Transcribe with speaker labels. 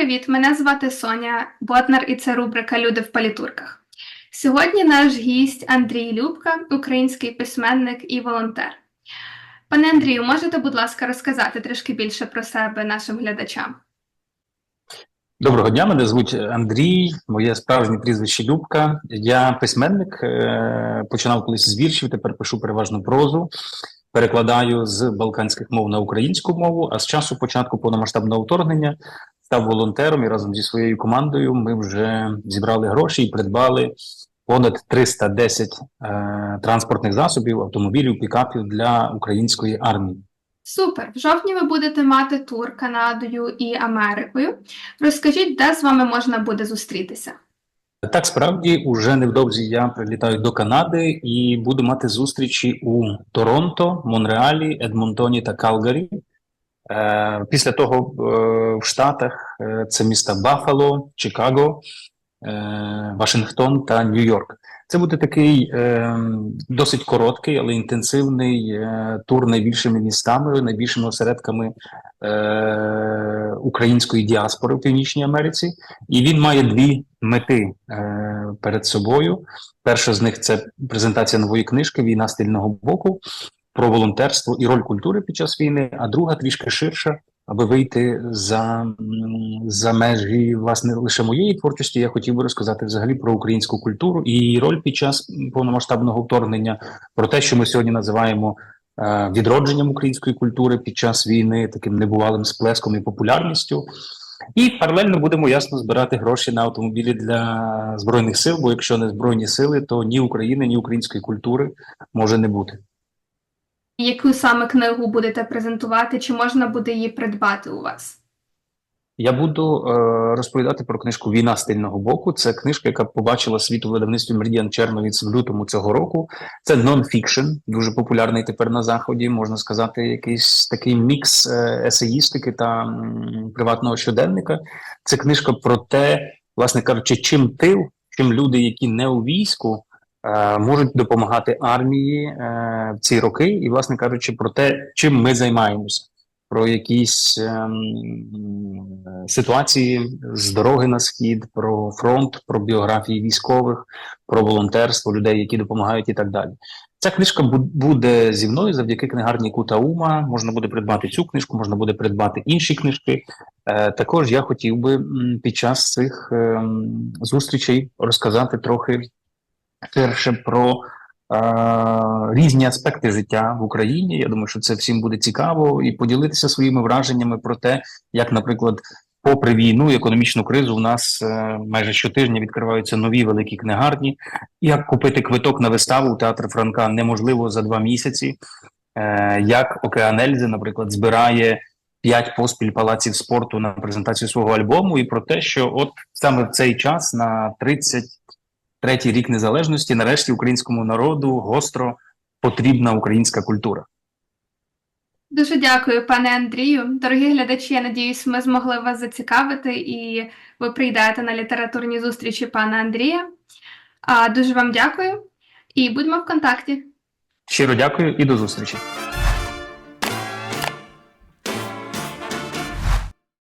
Speaker 1: привіт! Мене звати Соня Ботнар, і це рубрика Люди в палітурках. Сьогодні наш гість Андрій Любка, український письменник і волонтер. Пане Андрію, можете, будь ласка, розказати трішки більше про себе нашим глядачам?
Speaker 2: Доброго дня, мене звуть Андрій, моє справжнє прізвище Любка. Я письменник, е, починав колись з віршів, тепер пишу переважно прозу, перекладаю з балканських мов на українську мову, а з часу початку повномасштабного вторгнення став волонтером і разом зі своєю командою ми вже зібрали гроші і придбали понад 310 е, транспортних засобів, автомобілів, пікапів для української армії.
Speaker 1: Супер! В жовтні ви будете мати тур Канадою і Америкою. Розкажіть, де з вами можна буде зустрітися?
Speaker 2: Так, справді, уже невдовзі я прилітаю до Канади і буду мати зустрічі у Торонто, Монреалі, Едмонтоні та Калгарі. Е, Після того е, в Штатах е, це міста Баффало, Чикаго, Вашингтон та Нью-Йорк. Це буде такий досить короткий, але інтенсивний тур найбільшими містами, найбільшими осередками української діаспори в Північній Америці. І він має дві мети перед собою. Перша з них це презентація нової книжки Війна стильного боку про волонтерство і роль культури під час війни, а друга трішки ширша, аби вийти за, за межі власне лише моєї творчості. Я хотів би розказати взагалі про українську культуру і її роль під час повномасштабного вторгнення, про те, що ми сьогодні називаємо. е, Відродженням української культури під час війни, таким небувалим сплеском і популярністю, і паралельно будемо ясно збирати гроші на автомобілі для збройних сил. Бо якщо не збройні сили, то ні України, ні української культури може не бути.
Speaker 1: Яку саме книгу будете презентувати, чи можна буде її придбати у вас?
Speaker 2: Я буду е, розповідати про книжку Війна стильного боку. Це книжка, яка побачила світ у видавництві Меридіан Черновіц в лютому цього року. Це нон-фікшн, дуже популярний тепер на заході. Можна сказати, якийсь такий мікс е, есеїстики та м, приватного щоденника. Це книжка про те, власне кажучи, чим тил, чим люди, які не у війську. Е, Можуть допомагати армії е, в ці роки, і, власне кажучи, про те, чим ми займаємося, про якісь ем, ситуації з дороги на схід, про фронт, про біографії військових, про волонтерство, людей, які допомагають, і так далі. Ця книжка буде зі мною завдяки книгарні Кутаума. Можна буде придбати цю книжку, можна буде придбати інші книжки. Е, також я хотів би під час цих ем, зустрічей розказати трохи ширше про е, різні аспекти життя в Україні. Я думаю, що це всім буде цікаво, і поділитися своїми враженнями про те, як, наприклад, попри війну і економічну кризу, у нас е, майже щотижня відкриваються нові великі книгарні. Як купити квиток на виставу у театр Франка неможливо за два місяці. Е, як Океан Ельзи, наприклад, збирає п'ять поспіль палаців спорту на презентацію свого альбому, і про те, що от саме в цей час на 30 третій рік незалежності, нарешті українському народу гостро потрібна українська культура.
Speaker 1: Дуже дякую, пане Андрію. Дорогі глядачі, я надіюсь, ми змогли вас зацікавити і ви прийдете на літературні зустрічі пана Андрія. А, дуже вам дякую і будьмо в контакті.
Speaker 2: Щиро дякую і до зустрічі.